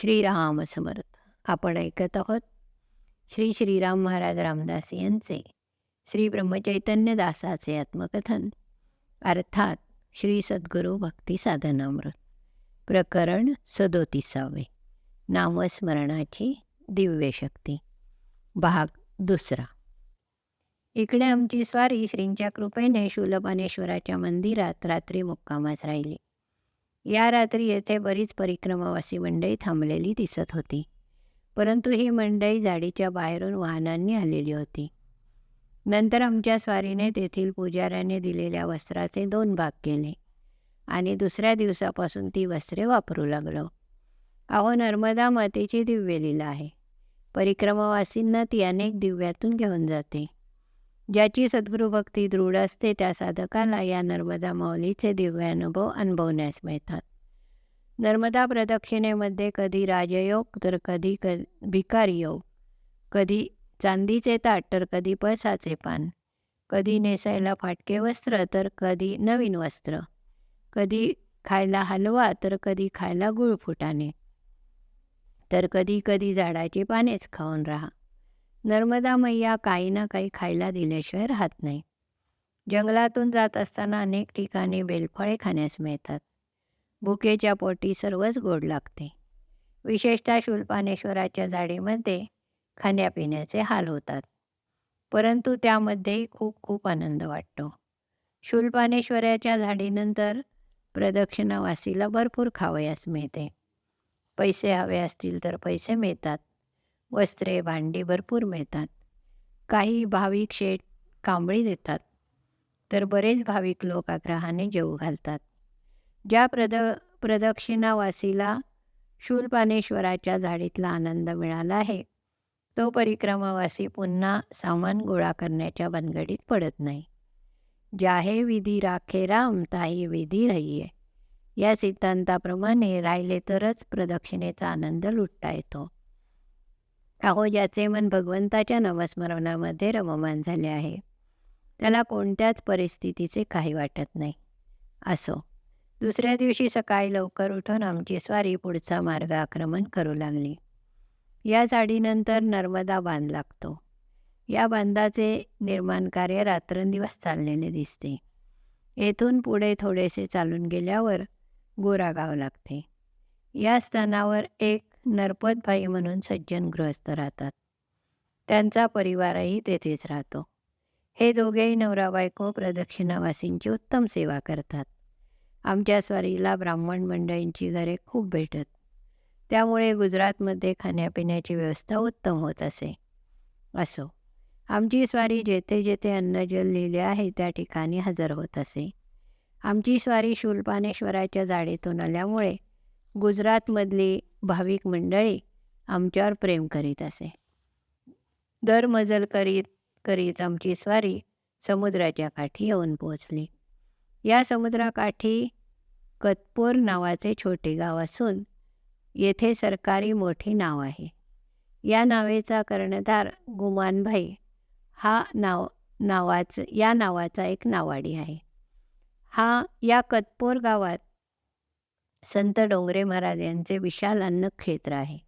श्रीराम समर्थ आपण ऐकत आहोत श्री श्रीराम महाराज रामदास यांचे श्री ब्रह्मचैतन्य दासाचे आत्मकथन. अर्थात श्री सद्गुरू भक्ती साधनामृत. प्रकरण सदोतीसावे. नामस्मरणाची दिव्य शक्ती. भाग दुसरा. इकडे आमची स्वारी श्रींच्या कृपेने शूलपानेश्वराच्या मंदिरात रात्री मुक्कामास राहिली. या रात्री येथे बरीच परिक्रमावासी मंडळी थांबलेली दिसत होती. परंतु ही मंडळी झाडीच्या बाहेरून वाहनांनी आलेली होती. नंतर आमच्या स्वारीने तेथील पुजाऱ्याने दिलेल्या वस्त्राचे दोन भाग केले आणि दुसऱ्या दिवसापासून ती वस्त्रे वापरू लागलो. अहो नर्मदा मातेची दिव्य लीला आहे. परिक्रमावासींना ती अनेक दिव्यातून घेऊन जाते. ज्याची सद्गुरुभक्ती दृढ असते त्या साधकाला या नर्मदा माऊलीचे दिव्य अनुभव अनुभवण्यास मिळतात. नर्मदा प्रदक्षिणेमध्ये कधी राजयोग तर कधी क भिकारी योग. कधी चांदीचे ताट तर कधी पळसाचे पान. कधी नेसायला फाटके वस्त्र तर कधी नवीन वस्त्र. कधी खायला हलवा तर कधी खायला गुळ फुटाणे तर कधी कधी झाडाची पानेच खाऊन राहा. नर्मदा मैया काही ना काही खायला दिल्याशिवाय राहत नाही. जंगलातून जात असताना अनेक ठिकाणी बेलफळे खाण्यास मिळतात. भुकेच्या पोटी सर्वच गोड लागते. विशेषतः शूलपानेश्वराच्या झाडीमध्ये खाण्यापिण्याचे हाल होतात. परंतु त्यामध्येही खूप खूप आनंद वाटतो. शूलपानेश्वराच्या झाडीनंतर प्रदक्षिणावासीला भरपूर खावयास मिळते. पैसे हवे असतील तर पैसे मिळतात. वस्त्रे भांडी भरपूर मिळतात. काही भाविक शेठ कांबळी देतात तर बरेच भाविक लोक आग्रहाने जेऊ घालतात. ज्या प्रद प्रदक्षिणावासीला शूलपानेश्वराच्या झाडीतला आनंद मिळाला आहे तो परिक्रमावासी पुन्हा सामान गोळा करण्याच्या बनगडीत पडत नाही. जाहे विधी राखे राम ताही विधी रहिये. या सिद्धांताप्रमाणे राहिले तरच प्रदक्षिणेचा आनंद लुटता येतो. अहो ज्याचे मन भगवंताच्या नामस्मरणामध्ये रममान झाले आहे. त्याला कोणत्याच परिस्थितीचे काही वाटत नाही. असो दुसऱ्या दिवशी सकाळी लवकर उठून आमची स्वारी पुढचा मार्ग आक्रमण करू लागली. या झाडीनंतर नर्मदा बांध लागतो. या बांधाचे निर्माण कार्य रात्रंदिवस चाललेले दिसते. येथून पुढे थोडेसे चालून गेल्यावर गोरागाव लागते. या स्थानावर एक नरपतभाई म्हणून सज्जन गृहस्थ राहतात. त्यांचा परिवारही तेथेच राहतो. हे दोघेही नवरा बायको प्रदक्षिणावासींची उत्तम सेवा करतात. आमच्या स्वारीला ब्राह्मण मंडळींची घरे खूप भेटत. त्यामुळे गुजरातमध्ये खाण्यापिण्याची व्यवस्था उत्तम होत असे. असो आमची स्वारी जेथे जेथे अन्नजल लिहिले आहे त्या ठिकाणी हजर होत असे. आमची स्वारी शूलपानेश्वराच्या जाडीतून आल्यामुळे गुजरातमधली भाविक मंडळी आमच्यावर प्रेम करीत असे. दर मजल करीत करीत आमची स्वारी समुद्राच्या काठी येऊन पोचली या समुद्राकाठी कतपूर नावाचे छोटे गाव असून येथे सरकारी मोठी नाव आहे. या नावेचा कर्णधार गुमानभाई हा नाव नावाचं या नावाचा एक नावाडी आहे. हा या कतपोर गावात संत डोंगरे महाराज यांचे विशाल अन्नक्षेत्र आहे.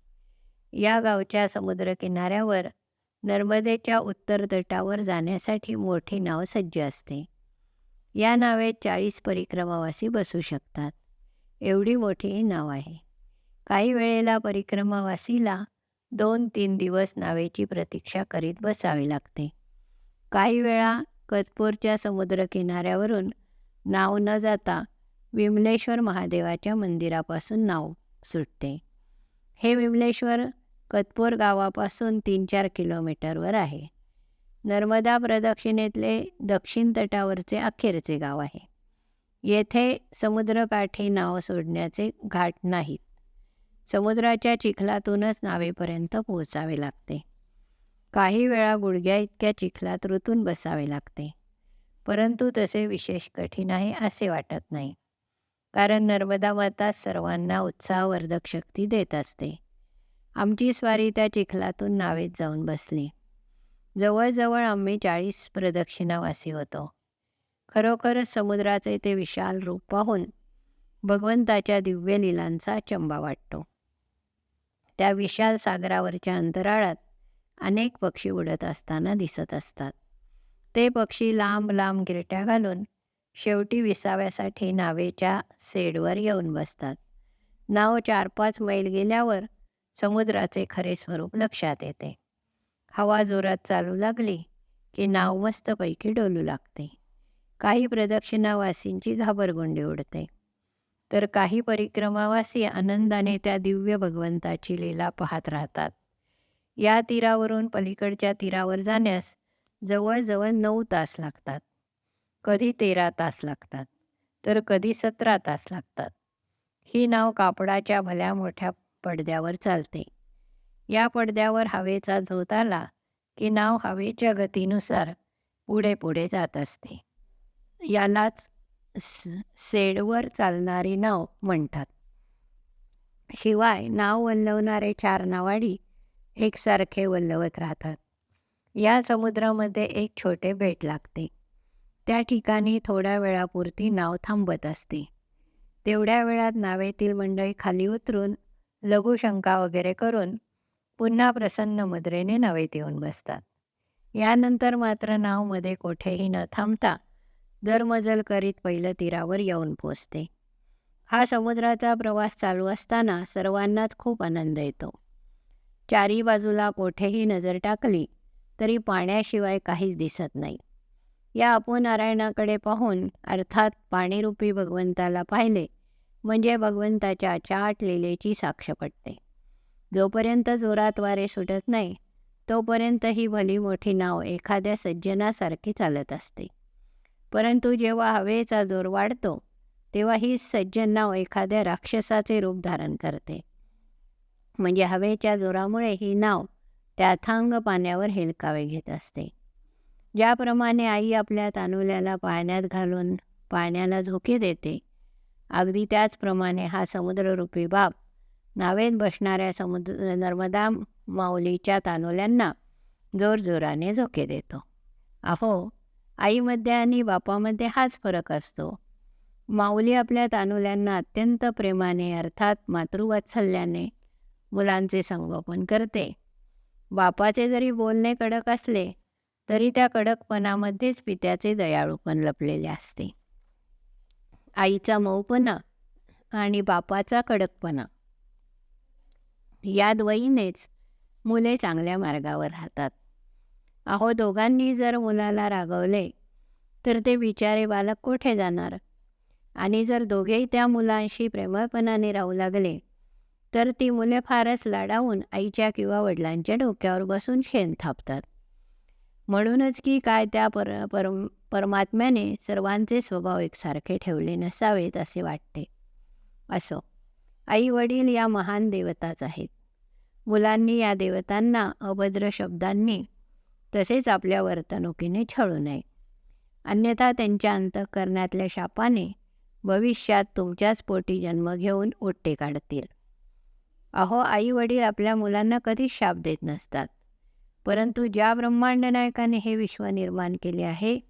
या गावच्या समुद्रकिनाऱ्यावर नर्मदेच्या उत्तर तटावर जाण्यासाठी मोठी नाव सज्ज असते. या नावेत चाळीस परिक्रमावासी बसू शकतात. एवढी मोठी ही नाव आहे. काही वेळेला परिक्रमावासीला दोन तीन दिवस नावेची प्रतीक्षा करीत बसावे लागते. काही वेळा कतपूरच्या समुद्रकिनाऱ्यावरून नाव न जाता विमलेश्वर महादेवाच्या मंदिरापासून नाव सुटते. हे विमलेश्वर कतपूर गावापासून तीन चार किलोमीटरवर आहे. नर्मदा प्रदक्षिणेतले दक्षिण तटावरचे अखेरचे गाव आहे. येथे समुद्रकाठी नाव सोडण्याचे घाट नाहीत. समुद्राच्या चिखलातूनच नावेपर्यंत पोहोचावे लागते. काही वेळा गुडघ्या इतक्या चिखलात ऋतून बसावे लागते. परंतु तसे विशेष कठीण आहे असे वाटत नाही. कारण नर्मदा माता सर्वांना उत्साहवर्धक शक्ती देत असते. आमची स्वारी त्या चिखलातून नावेत जाऊन बसली. जवळजवळ आम्ही चाळीस प्रदक्षिणावासी होतो. खरोखरच समुद्राचे ते विशाल रूप पाहून भगवंताच्या दिव्य लिलांचा चंबा वाटतो. त्या विशाल सागरावरच्या अंतराळात अनेक पक्षी उडत असताना दिसत असतात. ते पक्षी लांब लांब गिरट्या घालून शेवटी विसाव्यासाठी नावेच्या सेडवर येऊन बसतात. नाव चार पाच मैल गेल्यावर समुद्राचे खरे स्वरूप लक्षात येते. हवा जोरात चालू लागली की नाव मस्तपैकी डोलू लागते. काही प्रदक्षिणावासींची घाबरगुंडी उडते. तर काही परिक्रमावासी आनंदाने त्या दिव्य भगवंताची लीला पाहत राहतात. या तीरावरून पलीकडच्या तीरावर जाण्यास जवळजवळ नऊ तास लागतात. कधी तेरा तास लागतात तर कधी सतरा तास लागतात. ही नाव कापडाच्या भल्या मोठ्या पडद्यावर चालते. या पडद्यावर हवेचा झोत आला की नाव हवेच्या गतीनुसार पुढे पुढे जात असते. यालाच सेडवर चालणारी नाव म्हणतात. शिवाय नाव वल्लवणारे चार नावाडी एकसारखे वल्लवत राहतात. या समुद्रामध्ये एक छोटे बेट लागते. त्या ठिकाणी थोड्या वेळापुरती नाव थांबत असते. तेवढ्या वेळात नावेतील मंडळी खाली उतरून लघुशंका वगैरे करून पुन्हा प्रसन्न मुद्रेने नावेत येऊन बसतात. यानंतर मात्र नावमध्ये कोठेही न थांबता दरमजल करीत पहिलं तीरावर येऊन पोचते. हा समुद्राचा प्रवास चालू असताना सर्वांनाच खूप आनंद येतो. चारी बाजूला कोठेही नजर टाकली तरी पाण्याशिवाय काहीच दिसत नाही. या अपनारायणाकडे पाहून अर्थात पाणीरूपी भगवंताला पाहिले म्हणजे भगवंताच्या चाट लिलेची साक्ष पडते जोपर्यंत जोरात वारे सुटत नाही तोपर्यंत ही भली मोठी नाव एखाद्या सज्जनासारखी चालत असते. परंतु जेव्हा हवेचा जोर वाढतो तेव्हा ही सज्जन नाव एखाद्या राक्षसाचे रूप धारण करते. म्हणजे हवेच्या जोरामुळे ही नाव त्या थांग पाण्यावर हेलकावे घेत असते. ज्याप्रमाणे आई आपल्या तानुल्याला पाण्यात घालून पाण्याला झोके देते अगदी त्याचप्रमाणे हा समुद्ररूपी बाप नावेत बसणाऱ्या समुद्र नर्मदा माऊलीच्या तानुल्यांना जोरजोराने झोके देतो. अहो आईमध्ये आणि बापामध्ये हाच फरक असतो. माऊली आपल्या तानुल्यांना अत्यंत प्रेमाने अर्थात मातृवात्सल्याने मुलांचे संगोपन करते. बापाचे जरी बोलणे कडक असले तरी त्या कडकपणामध्येच पित्याचे दयाळूपण लपलेले असते. आईचा मऊपणा आणि बापाचा कडकपणा. या द्वयीनेच मुले चांगल्या मार्गावर राहतात. अहो दोघांनी जर मुलाला रागवले तर ते बिचारे बालक कोठे जाणार? आणि जर दोघेही त्या मुलांशी प्रेमळपणाने राहू लागले तर ती मुले फारच लाडावून आईच्या किंवा वडिलांच्या डोक्यावर बसून शेण थापतात. म्हणूनच की काय त्या पर पर परमात्म्याने सर्वांचे स्वभाव एकसारखे ठेवले नसावेत असे वाटते. असो आई वडील या महान देवताच आहेत. मुलांनी या देवतांना अभद्र शब्दांनी तसेच आपल्या वर्तणुकीने छळू नये. अन्यथा त्यांच्या अंतःकरणातल्या शापाने भविष्यात तुमच्याच पोटी जन्म घेऊन ओट्टे काढतील. अहो आई वडील आपल्या मुलांना कधीच शाप देत नसतात. परंतु ज्या ब्रह्मांड नायकाने हे विश्व निर्माण केले आहे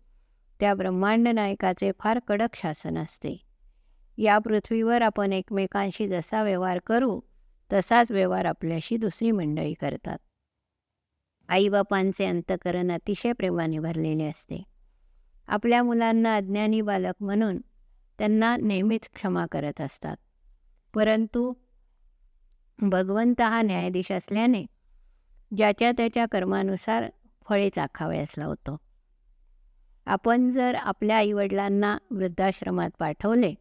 त्या ब्रह्मांड नायकाचे फार कडक शासन असते. या पृथ्वीवर आपण एकमेकांशी जसा व्यवहार करू तसाच व्यवहार आपल्याशी दुसरी मंडळी करतात. आईबापांचे अंतकरण अतिशय प्रेमाने भरलेले असते. आपल्या मुलांना अज्ञानी बालक म्हणून त्यांना नेहमीच क्षमा करत असतात. परंतु भगवंत हा न्यायाधीश असल्याने ज्याच्या त्याच्या कर्मानुसार फळे चाखावयास लावतो आपण जर आपल्या आईवडिलांना वृद्धाश्रमात पाठवले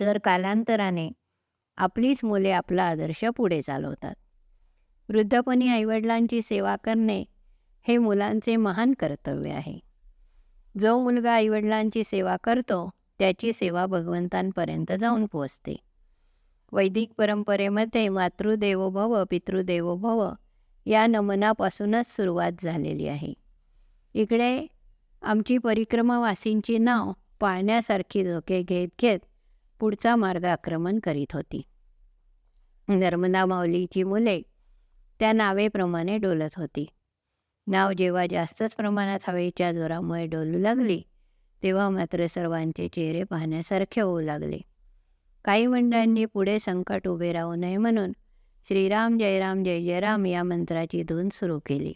तर कालांतराने आपलीच मुले आपला आदर्श पुढे चालवतात. वृद्धपणी आईवडिलांची सेवा करणे हे मुलांचे महान कर्तव्य आहे. जो मुलगा आईवडिलांची सेवा करतो त्याची सेवा भगवंतांपर्यंत जाऊन पोचते वैदिक परंपरेमध्ये मातृदेवो भव पितृदेवो भव या नमनापासूनच सुरुवात झालेली आहे. इकडे आमची परिक्रमावासींची नाव पाळण्यासारखी धोके घेत घेत पुढचा मार्ग आक्रमण करीत होती. नर्मदा माऊलीची मुले त्या नावेप्रमाणे डोलत होती. नाव जेव्हा जास्तच प्रमाणात हवेच्या जोरामुळे डोलू लागली तेव्हा मात्र सर्वांचे चेहरे पाहण्यासारखे होऊ लागले. काही मंडळांनी पुढे संकट उभे राहू नये म्हणून श्रीराम जयराम जय जयराम या मंत्राची धून सुरू केली.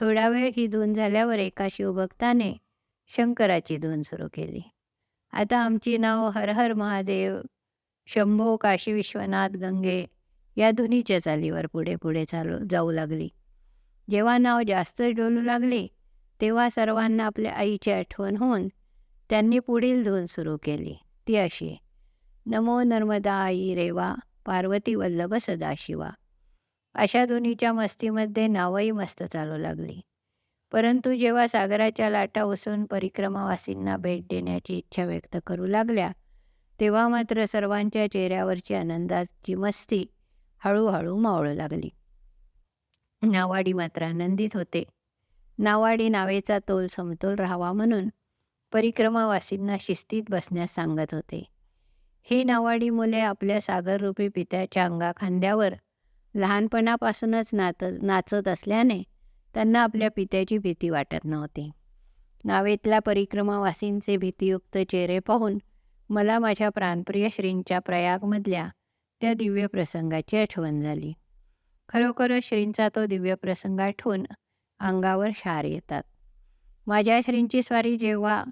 थोडा वेळ ही धून झाल्यावर एका शिवभक्ताने शंकराची धून सुरू केली. आता आमची नाव हर हर महादेव शंभो काशी विश्वनाथ गंगे या धुनीच्या चालीवर पुढे पुढे चालू जाऊ लागली. जेव्हा नाव जास्त डोलू लागली तेव्हा सर्वांना आपल्या आईची आठवण होऊन त्यांनी पुढील धून सुरू केली. ती अशी नमो नर्मदा आई रेवा पार्वती वल्लभ सदाशिवा. अशा दोन्हीच्या मस्तीमध्ये नावही मस्त चालू लागली. परंतु जेव्हा सागराच्या लाटा उसळून परिक्रमावासींना भेट देण्याची इच्छा व्यक्त करू लागल्या तेव्हा मात्र सर्वांच्या चेहऱ्यावरची आनंदाची मस्ती हळूहळू मावळू लागली. नावाडी मात्र आनंदित होते. नावाडी नावेचा तोल समतोल राहावा म्हणून परिक्रमावासींना शिस्तीत बसण्यास सांगत होते. ही नावाडी मुले आपल्या सागररूपी पित्याच्या अंगाखांद्यावर लहानपणापासूनच नात नाचत असल्याने त्यांना आपल्या पित्याची भीती वाटत नव्हती. नावेतल्या परिक्रमावासींचे भीतीयुक्त चेहरे पाहून मला माझ्या प्राणप्रिय श्रींच्या प्रयागमधल्या त्या दिव्य प्रसंगाची आठवण झाली. खरोखरच श्रींचा तो दिव्य प्रसंग आठवून अंगावर शार येतात. माझ्या श्रींची स्वारी जेव्हा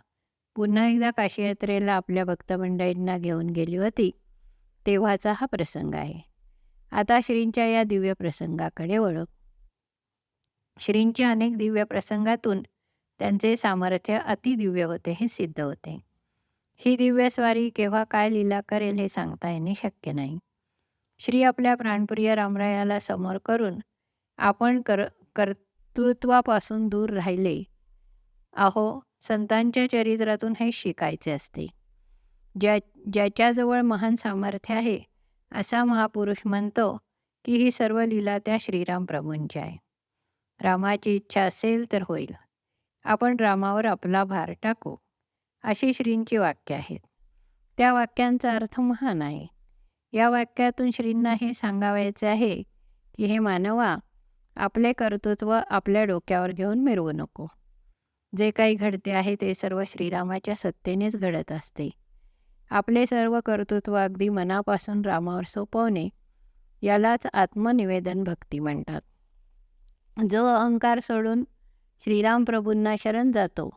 पुन्हा एकदा काशी यात्रेला आपल्या भक्तमंडळींना घेऊन गेली होती तेव्हाचा हा प्रसंग आहे. आता श्रींच्या या दिव्य प्रसंगाकडे ओळख श्रींच्या अनेक दिव्य प्रसंगातून त्यांचे सामर्थ्य अतिदिव्य होते हे सिद्ध होते. ही दिव्य स्वारी केव्हा काय लीला करेल हे सांगता येणे शक्य नाही. श्री आपल्या प्राणप्रिय रामरायाला समोर करून आपण कर कर्तृत्वापासून दूर राहिले. अहो संतांच्या चरित्रातून हे शिकायचे असते. ज्या ज्याच्याजवळ महान सामर्थ्य आहे असा महापुरुष म्हणतो की ही सर्व लीला त्या श्रीराम प्रभूंची आहे. रामाची इच्छा असेल तर होईल. आपण रामावर आपला भार टाकू अशी श्रींची वाक्य आहेत. त्या वाक्यांचा अर्थ महान आहे. या वाक्यातून श्रींना हे सांगावायचे आहे की हे मानवा आपले कर्तृत्व आपल्या डोक्यावर घेऊन मिरवू नको. जे काही घडते आहे ते सर्व श्रीरामाच्या सत्तेनेच घडत असते. आपले सर्व कर्तृत्व अगदी मनापासून रामावर सोपवणे यालाच आत्मनिवेदन भक्ती म्हणतात. जो अहंकार सोडून श्रीराम प्रभूंना शरण जातो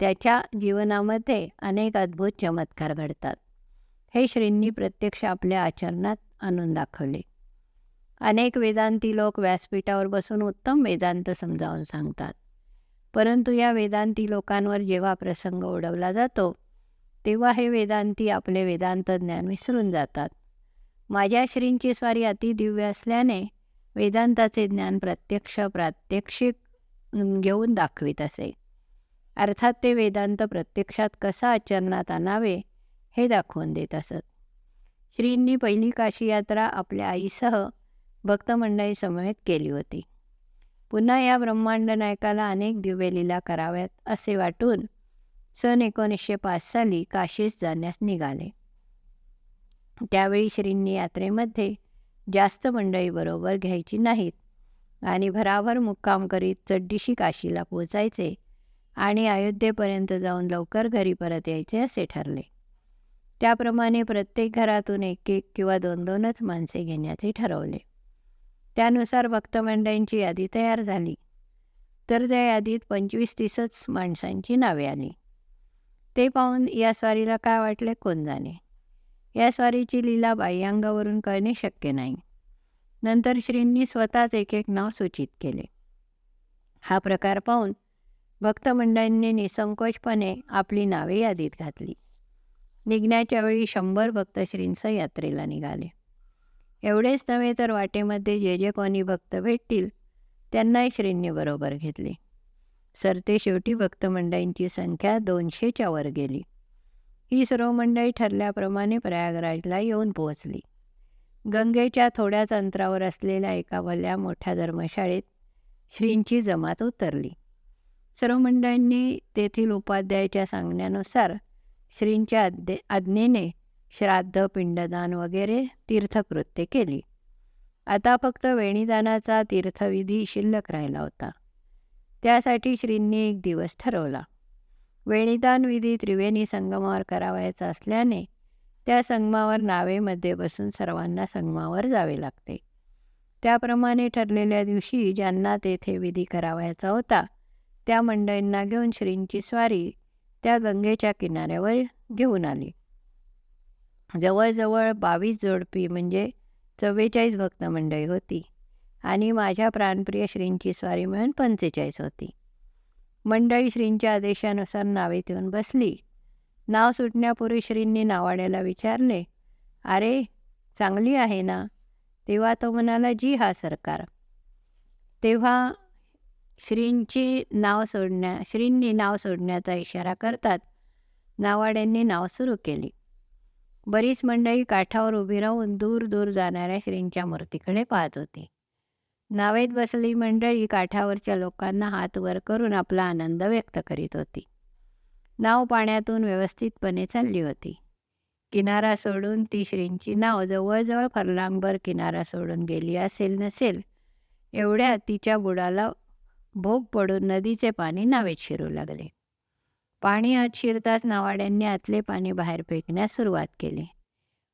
त्याच्या जीवनामध्ये अनेक अद्भुत चमत्कार घडतात. हे श्रींनी प्रत्यक्ष आपल्या आचरणात आणून दाखवले. अनेक वेदांती लोक व्यासपीठावर बसून उत्तम वेदांत समजावून सांगतात. परंतु या वेदांती लोकांवर जेव्हा प्रसंग ओढवला जातो तेव्हा हे वेदांती आपले वेदांत ज्ञान विसरून जातात. माझ्या श्रींची स्वारी अतिदिव्य असल्याने वेदांताचे ज्ञान प्रत्यक्ष प्रात्यक्षिक घेऊन दाखवित असे. अर्थात ते वेदांत प्रत्यक्षात कसा आचरणात आणावे हे दाखवून देत असत. श्रींनी पहिली काशी यात्रा आपल्या आईसह भक्तमंडळी समवेत केली होती. पुन्हा या ब्रह्मांड नायकाला अनेक दिव्य लीला कराव्यात असे वाटून सन एकोणीसशे पाच साली काशीस जाण्यास निघाले. त्यावेळी श्रींनी यात्रेमध्ये जास्त मंडळी बरोबर घ्यायची नाहीत आणि भराभर मुक्काम करीत चड्डीशी काशीला पोचायचे आणि अयोध्येपर्यंत जाऊन लवकर घरी परत यायचे असे ठरले. त्याप्रमाणे प्रत्येक घरातून एक एक किंवा दोन दोनच माणसे घेण्याचे ठरवले. त्यानुसार भक्तमंडळींची यादी तयार झाली. तर त्या यादीत पंचवीस तीसच माणसांची नावे आली. ते पाहून या स्वारीला काय वाटले कोण जाणे? या स्वारीची लीला बाह्यांगावरून कळणे शक्य नाही. नंतर श्रींनी स्वतःच एक एक नाव सूचित केले. हा प्रकार पाहून भक्तमंडळींनी निसंकोचपणे आपली नावे यादीत घातली. निघण्याच्या वेळी शंभर भक्तश्रींसह यात्रेला निघाले. एवढेच नव्हे तर वाटेमध्ये जे जे कोणी भक्त भेटतील त्यांनाही श्रींनी बरोबर घेतले. सरते शेवटी भक्तमंडळींची संख्या दोनशेच्या वर गेली. ही सर्व मंडळी ठरल्याप्रमाणे प्रयागराजला येऊन पोहोचली. गंगेच्या थोड्याच अंतरावर असलेल्या एका भल्या मोठ्या धर्मशाळेत श्रींची जमात उतरली. सर्व मंडळींनी तेथील उपाध्यायाच्या सांगण्यानुसार श्रींच्या आज्ञेने श्राद्ध पिंडदान वगैरे तीर्थकृत्य केली. आता फक्त वेणीदानाचा तीर्थविधी शिल्लक राहिला होता. त्यासाठी श्रींनी एक दिवस ठरवला. वेणीदान विधी त्रिवेणी संगमावर करावायचा असल्याने त्या संगमावर नावेमध्ये बसून सर्वांना संगमावर जावे लागते. त्याप्रमाणे ठरलेल्या दिवशी ज्यांना तेथे विधी करावायचा होता त्या मंडळींना घेऊन श्रींची स्वारी त्या गंगेच्या किनाऱ्यावर घेऊन आली. जवळजवळ बावीस जोडपी म्हणजे चव्वेचाळीस भक्त मंडळी होती. आणि माझ्या प्राणप्रिय श्रींची स्वारी मिळून पंचेचाळीस होती. मंडळी श्रींच्या आदेशानुसार नावे येऊन बसली. नाव सुटण्यापूर्वी श्रींनी नावाड्याला विचारले अरे चांगली आहे ना? तेव्हा तो म्हणाला जी हा सरकार. तेव्हा श्रींची नाव सोडण्या श्रींनी नाव सोडण्याचा इशारा करतात. नावाड्यांनी नाव सुरू केली. बरीच मंडळी काठावर उभी राहून दूर दूर जाणाऱ्या श्रींच्या मूर्तीकडे पाहत होती. नावेत बसली मंडळी काठावरच्या लोकांना हात वर करून आपला आनंद व्यक्त करीत होती. नाव पाण्यातून व्यवस्थितपणे चालली होती. किनारा सोडून ती श्रींची नाव जवळजवळ फरलांगभर किनारा सोडून गेली असेल नसेल एवढ्या तिच्या बुडाला भोग पडून नदीचे पाणी नावेत शिरू लागले. पाणी आत शिरताच नावाड्यांनी आतले पाणी बाहेर फेकण्यास सुरुवात केली.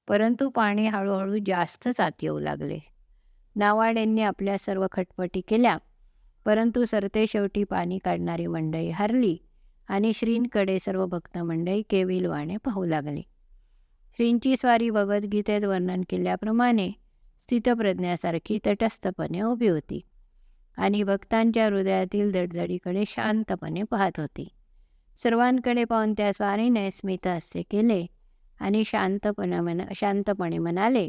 परंतु पाणी हळूहळू जास्तच आत येऊ लागले. नावाड्यांनी आपल्या सर्व खटपटी केल्या परंतु सरते शेवटी पाणी काढणारी मंडई हरली आणि श्रींकडे सर्व भक्त मंडई केविलवाणे पाहू लागली. श्रींची स्वारी भगवद्गीतेत वर्णन केल्याप्रमाणे स्थितप्रज्ञासारखी तटस्थपणे उभी होती आणि भक्तांच्या हृदयातील दडदडीकडे शांतपणे पाहत होती. सर्वांकडे पाहून त्या स्वारीने स्मितहास्य केले आणि शांतपणे म्हणा शांतपणे म्हणाले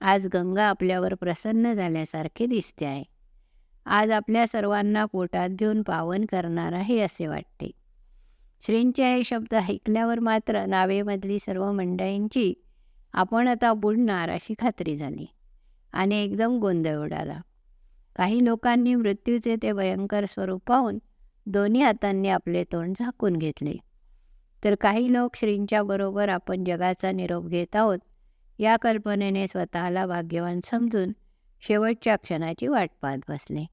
आज गंगा आपल्यावर प्रसन्न झाल्यासारखे दिसते आहे. आज आपल्या सर्वांना पोटात घेऊन पावन करणार आहे असे वाटते. श्रींचे हे शब्द ऐकल्यावर मात्र नावेमधली सर्व मंडळींची आपण आता बुडणार अशी खात्री झाली आणि एकदम गोंधळ उडाला. काही लोकांनी मृत्यूचे ते भयंकर स्वरूप पाहून दोन्ही हातांनी आपले तोंड झाकून घेतले. तर काही लोक श्रींच्या बरोबर आपण जगाचा निरोप घेत आहोत या कल्पनेने स्वतःला भाग्यवान समजून शेवटच्या क्षणाची वाट पाहत बसले.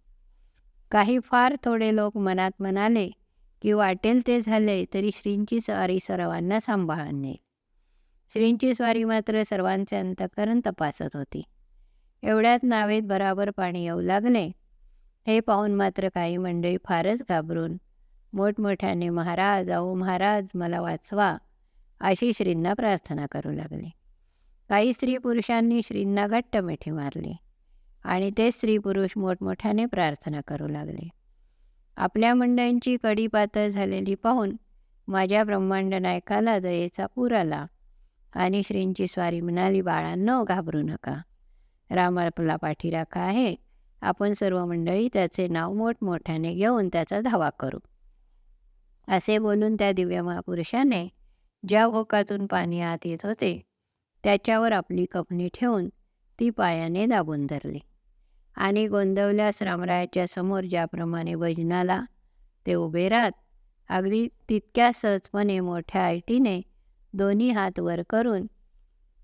काही फार थोडे लोक मनात म्हणाले की वाटेल ते झाले तरी श्रींची स्वारी सर्वांना सांभाळणे. श्रींची स्वारी मात्र सर्वांचे अंतकरण तपासत होती. एवढ्यात नावेत बराबर पाणी येऊ लागले. हे पाहून मात्र काही मंडळी फारच घाबरून मोठमोठ्याने महाराज अहो महाराज मला वाचवा अशी श्रींना प्रार्थना करू लागली. काही स्त्री पुरुषांनी श्रींना घट्ट मिठी मारली आणि ते स्त्री पुरुष मोठमोठ्याने प्रार्थना करू लागले. आपल्या मंडळींची कडी पातळ झालेली पाहून माझ्या ब्रह्मांड नायकाला दयेचा पूर आला आणि श्रींची स्वारी म्हणाली बाळांनो घाबरू नका. रामापला पाठीराखा आहे. आपण सर्व मंडळी त्याचे नाव मोठमोठ्याने घेऊन त्याचा धावा करू. असे बोलून त्या दिव्य महापुरुषाने ज्या भोकातून पाणी आत येत होते त्याच्यावर आपली कपणी ठेवून ती पायाने दाबून धरली. आणि गोंदवल्यास रामरायाच्या समोर ज्याप्रमाणे भजनाला ते उभे राहत अगदी तितक्या सहजपणे मोठ्या आयटीने दोन्ही हात वर करून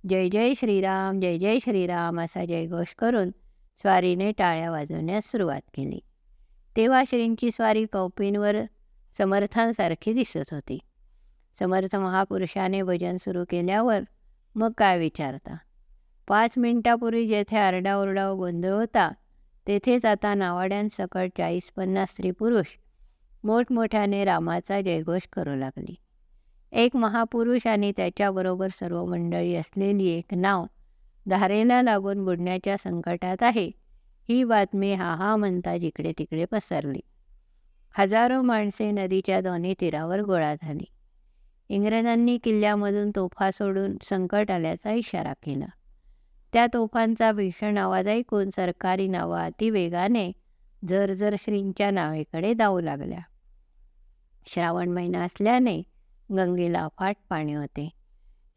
जय जय श्रीराम जय जय श्रीराम असा जयघोष करून स्वारीने टाळ्या वाजवण्यास सुरुवात केली. तेव्हा श्रींची स्वारी कौपींवर समर्थांसारखी दिसत होती. समर्थ महापुरुषाने भजन सुरू केल्यावर मग काय विचारता? पाच मिनिटापूर्वी जेथे आरडाओरडा गोंधळ होता तेथेच आता नावाड्यांसकट चाळीस पन्नास स्त्री पुरुष मोठमोठ्याने रामाचा जयघोष करू लागली. एक महापुरुष आणि त्याच्याबरोबर सर्व मंडळी असलेली एक नाव धारेला लागून बुडण्याच्या संकटात आहे. ही बातमी हा हा म्हणता जिकडे तिकडे पसरली. हजारो माणसे नदीच्या दोन्ही तीरावर गोळा झाली. इंग्रजांनी किल्ल्यामधून तोफा सोडून संकट आल्याचा इशारा केला. त्या तोफांचा भीषण आवाज ऐकून सरकारी नावा अतिवेगाने जर श्रींच्या नावेकडे धावू लागल्या. श्रावण महिना असल्याने गंगेला फाट पाणी होते.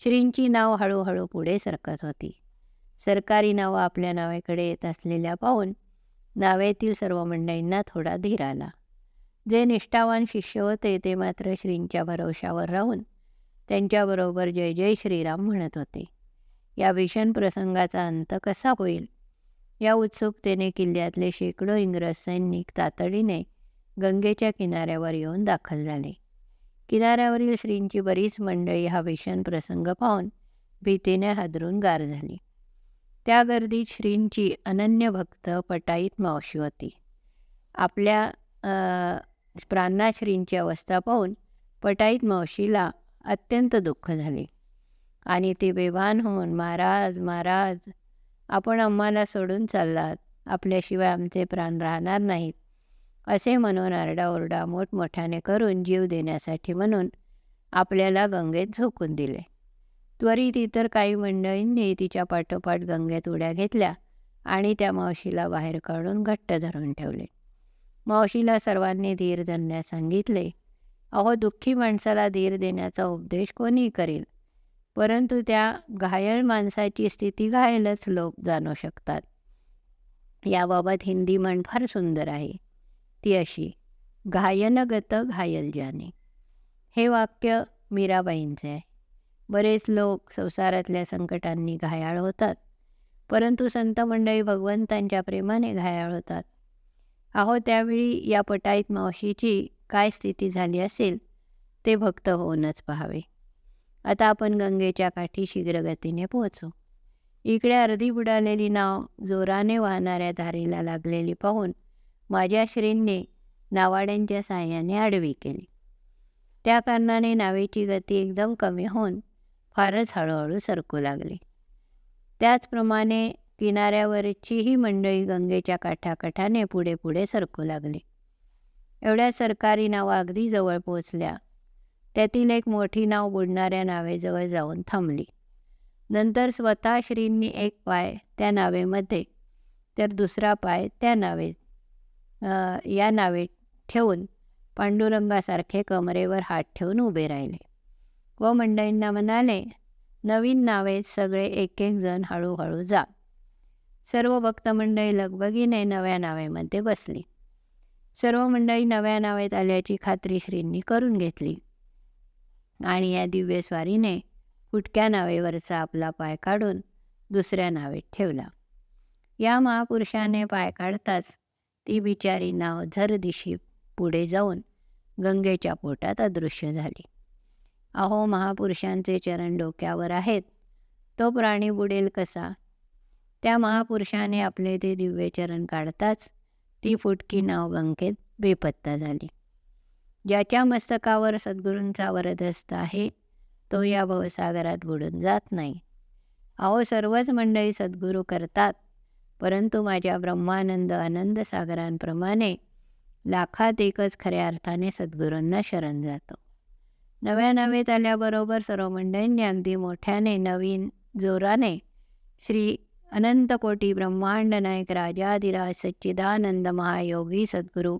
श्रींची नाव हळूहळू पुढे सरकत होती. सरकारी नावं आपल्या नावेकडे येत असलेल्या पाहून नावेतील सर्व मंडळींना थोडा धीर आला. जे निष्ठावान शिष्य होते ते मात्र श्रींच्या भरवशावर राहून त्यांच्याबरोबर जय जय श्रीराम म्हणत होते. या भीषण प्रसंगाचा अंत कसा होईल? या उत्सुकतेने किल्ल्यातले शेकडो इंग्रज सैनिक तातडीने गंगेच्या किनाऱ्यावर येऊन दाखल झाले. किनाऱ्यावरील श्रींची बरीच मंडळी हा भीषण प्रसंग पाहून भीतीने हादरून गार झाली. त्या गर्दीत श्रींची अनन्य भक्त पटाईत मावशी होती. आपल्या अ, प्राणाश्रींची अवस्था पाहून पटाईत मावशीला अत्यंत दुःख झाले. आणि ती बेभान होऊन महाराज महाराज आपण आम्हाला सोडून चाललात. आपल्याशिवाय आमचे प्राण राहणार नाहीत. असे म्हणून आरडाओरडा मोठमोठ्याने करून जीव देण्यासाठी म्हणून आपल्याला गंगेत झोकून दिले. त्वरित इतर काही मंडळींनी तिच्या पाठोपाठ गंगेत उड्या घेतल्या आणि त्या मावशीला बाहेर काढून घट्ट धरून ठेवले. मावशीला सर्वांनी धीर धरण्यास सांगितले अहो दुःखी माणसाला धीर देण्याचा उपदेश कोणी करेल? परंतु त्या घायल माणसाची स्थिती घायलच लोक जाणू शकतात. याबाबत हिंदी म्हण फार सुंदर आहे. ती अशी घायनगत घायल जाने. हे वाक्य मीराबाईंचे आहे. बरेच लोक संसारातल्या संकटांनी घायाळ होतात. परंतु संत मंडळी भगवंतांच्या प्रेमाने घायाळ होतात. अहो त्यावेळी या पटाईत मावशीची काय स्थिती झाली असेल ते भक्त होऊनच पाहावे. आता आपण गंगेच्या काठी शीघ्रगतीने पोहोचू. इकडे अर्धी बुडालेली नाव जोराने वाहणाऱ्या धारेला लागलेली पाहून माझ्या श्रींनी नावाड्यांच्या साह्याने आडवी केली. त्या कारणाने नावेची गती एकदम कमी होऊन फारच हळूहळू सरकू लागली. त्याचप्रमाणे किनाऱ्यावरचीही मंडळी गंगेच्या काठाकाठाने पुढे पुढे सरकू लागली. एवढ्या सरकारी नावं अगदी जवळ पोचल्या त्यातील एक मोठी नाव बुडणाऱ्या नावेजवळ जाऊन थांबली. नंतर स्वतः श्रींनी एक पाय त्या नावेमध्ये तर दुसरा पाय त्या नावेत या नावेत ठेवून पांडुरंगासारखे कमरेवर हात ठेवून उभे राहिले. व मंडळींना म्हणाले नवीन नावेत सगळे एक एक जण हळूहळू जा. सर्व भक्त मंडळी लगबगीने नव्या नावेमध्ये बसली. सर्व मंडळी नव्या नावेत आल्याची खात्री श्रींनी करून घेतली. आणि या दिव्य स्वारीने फुटक्या नावेवरचा आपला पाय काढून दुसऱ्या नावेत ठेवला. या महापुरुषाने पाय काढताच ती बिचारी नाव झरदिशी पुढे जाऊन गंगेच्या पोटात अदृश्य झाली. अहो महापुरुषांचे चरण डोक्यावर आहेत. तो प्राणी बुडेल कसा? त्या महापुरुषाने आपले ते दिव्य चरण काढताच ती फुटकी नाव गंकेत बेपत्ता झाली. ज्याच्या मस्तकावर सद्गुरूंचा वरदस्त आहे तो या भवसागरात बुडून जात नाही. अहो सर्वच मंडळी सद्गुरू करतात परंतु माझ्या ब्रह्मानंद आनंद सागरांप्रमाणे लाखात एकच खऱ्या अर्थाने सद्गुरूंना शरण जातो. नव्या नवेत आल्याबरोबर सर्व मंडळींनी अगदी मोठ्याने नवीन जोराने श्री अनंत कोटी ब्रह्मांड नायक राजाधिराज सच्चिदानंद महायोगी सद्गुरू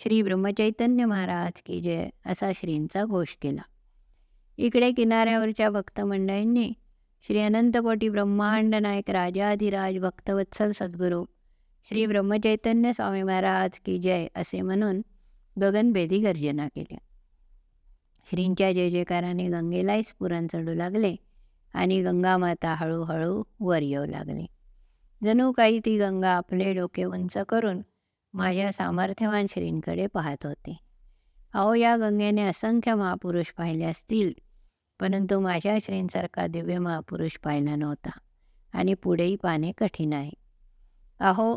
श्री ब्रह्मचैतन्य महाराज की जय असा श्रींचा घोष केला. इकडे किनाऱ्यावरच्या भक्त मंडळींनी श्री अनंतकोटी ब्रह्मांड नायक राजाधिराज भक्तवत्सल सद्गुरू श्री ब्रह्मचैतन्य स्वामी महाराज की जय असे म्हणून गगनभेदी गर्जना केल्या. श्रींच्या जय जयकाराने गंगेलाही स्फुरण चढू लागले आणि गंगामाता हळूहळू वर येऊ लागली. जणू काही ती गंगा आपले डोके उंच करून माझ्या सामर्थ्यवान श्रींकडे पाहत होती. अहो या गंगेने असंख्य महापुरुष पाहिले असतील परंतु माझ्या श्रींसारखा दिव्य महापुरुष पाहिला नव्हता आणि पुढेही पाहणे कठीण आहे. अहो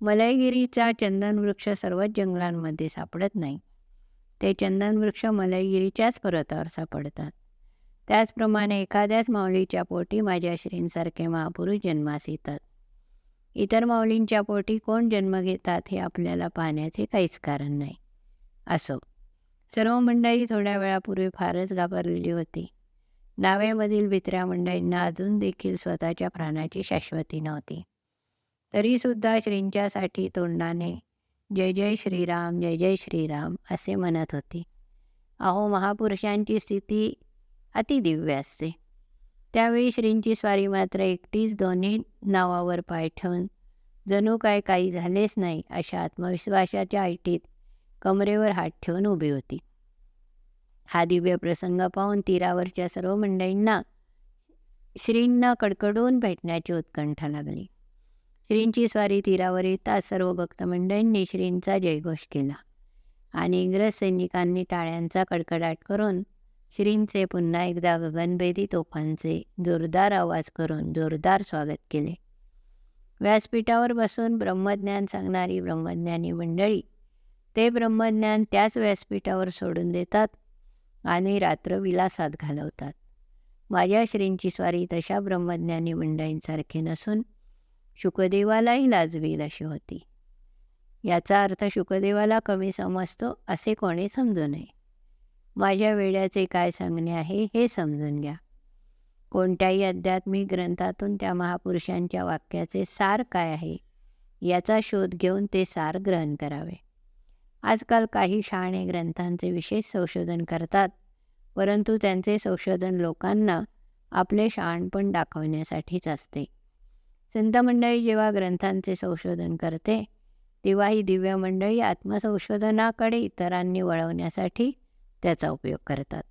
मलयगिरीचा चंदनवृक्ष सर्वच जंगलांमध्ये सापडत नाही. ते चंदनवृक्ष मलयगिरीच्याच पर्वतावर सापडतात त्याचप्रमाणे एखाद्याच माऊलीच्या पोटी माझ्या श्रींसारखे महापुरुष जन्मास येतात. इतर माऊलींच्या पोटी कोण जन्म घेतात हे आपल्याला पाहण्याचे काहीच कारण नाही. असो सर्व मंडळी थोड्या वेळापूर्वी फारच घाबरलेली होती. नावेमधील भित्र्या मंडळींना अजून देखील स्वतःच्या प्राणाची शाश्वती नव्हती. तरीसुद्धा श्रींच्यासाठी तोंडाने जय जय श्रीराम जय जय श्रीराम असे म्हणत होते. अहो महापुरुषांची स्थिती अतिदिव्य असते. त्यावेळी श्रींची स्वारी मात्र एकटीच दोन्ही नावावर पाय ठेवून जणू काय काही झालेच नाही अशा आत्मविश्वासाच्या ऐटीत कमरेवर हात ठेवून उभी होती. हा दिव्य प्रसंग पाहून तीरावरच्या सर्व मंडळींना श्रींना कडकडून भेटण्याची उत्कंठा लागली. श्रींची स्वारी तीरावर येताच सर्व भक्तमंडळींनी श्रींचा जयघोष केला. आणि इंग्रज सैनिकांनी टाळ्यांचा कडकडाट करून श्रींचे पुन्हा एकदा गगनभेदी तोफांचे जोरदार आवाज करून जोरदार स्वागत केले. व्यासपीठावर बसून ब्रह्मज्ञान सांगणारी ब्रह्मज्ञानी मंडळी ते ब्रह्मज्ञान त्याच व्यासपीठावर सोडून देतात आणि रात्र विलासात घालवतात. माझ्या श्रींची स्वारी तशा ब्रह्मज्ञानी मंडळींसारखे नसून शुकदेवालाही लाजवील अशी होती. याचा अर्थ शुकदेवाला कमी समजतो असे कोणी समजू नये. माझ्या वेड्याचे काय सांगणे आहे हे समजून घ्या. कोणत्याही आध्यात्मिक ग्रंथातून त्या महापुरुषांच्या वाक्याचे सार काय आहे याचा शोध घेऊन ते सार ग्रहण करावे. आजकाल काही शहाणे ग्रंथांचे विशेष संशोधन करतात परंतु त्यांचे संशोधन लोकांना आपले शहाणपण दाखवण्यासाठीच असते. संत मंडळी जेव्हा ग्रंथांचे संशोधन करते तेव्हा ही दिव्य मंडळी आत्मसंशोधनाकडे इतरांनी वळवण्यासाठी त्याचा उपयोग करतात.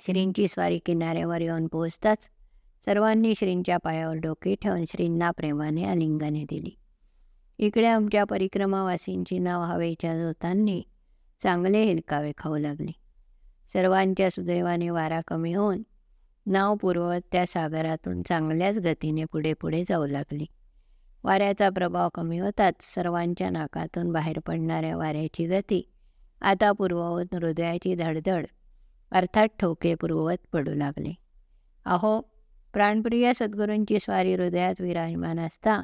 श्रींची स्वारी किनाऱ्यावर येऊन पोहोचताच सर्वांनी श्रींच्या पायावर डोके ठेवून श्रींना प्रेमाने आलिंगने दिली. इकडे आमच्या परिक्रमावासींची नाव हवेच्या जोतांनी चांगले हिलकावे खाऊ लागले. सर्वांच्या सुदैवाने वारा कमी होऊन नाव पुरवत त्या सागरातून चांगल्याच गतीने पुढे पुढे जाऊ लागली. वाऱ्याचा प्रभाव कमी होताच सर्वांच्या नाकातून बाहेर पडणाऱ्या वाऱ्याची गती आता पूर्ववत हृदयाची धडधड अर्थात ठोके पूर्ववत पडू लागले. अहो प्राणप्रिय सद्गुरूंची स्वारी हृदयात विराजमान असता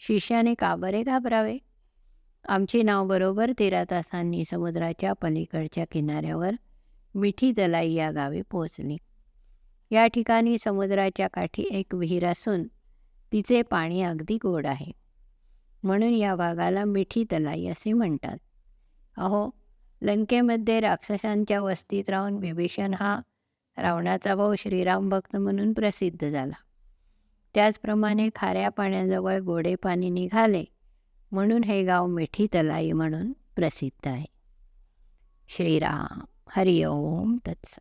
शिष्याने का बरे घाबरावे? आमची नाव बरोबर तेरा तासांनी समुद्राच्या पलीकडच्या किनाऱ्यावर मिठी दलाई या गावी पोहोचली. या ठिकाणी समुद्राच्या काठी एक विहीर असून तिचे पाणी अगदी गोड आहे. म्हणून या भागाला मिठी तलाई असे म्हणतात. अहो लंकेमध्ये राक्षसांच्या वस्तीत राहून विभीषण हा रावणाचा भाऊ श्रीराम भक्त म्हणून प्रसिद्ध झाला. त्याचप्रमाणे खाऱ्या पाण्याजवळ गोडे पाणी निघाले म्हणून हे गाव मिठी तलाई म्हणून प्रसिद्ध आहे. श्रीराम हरिओम तत्स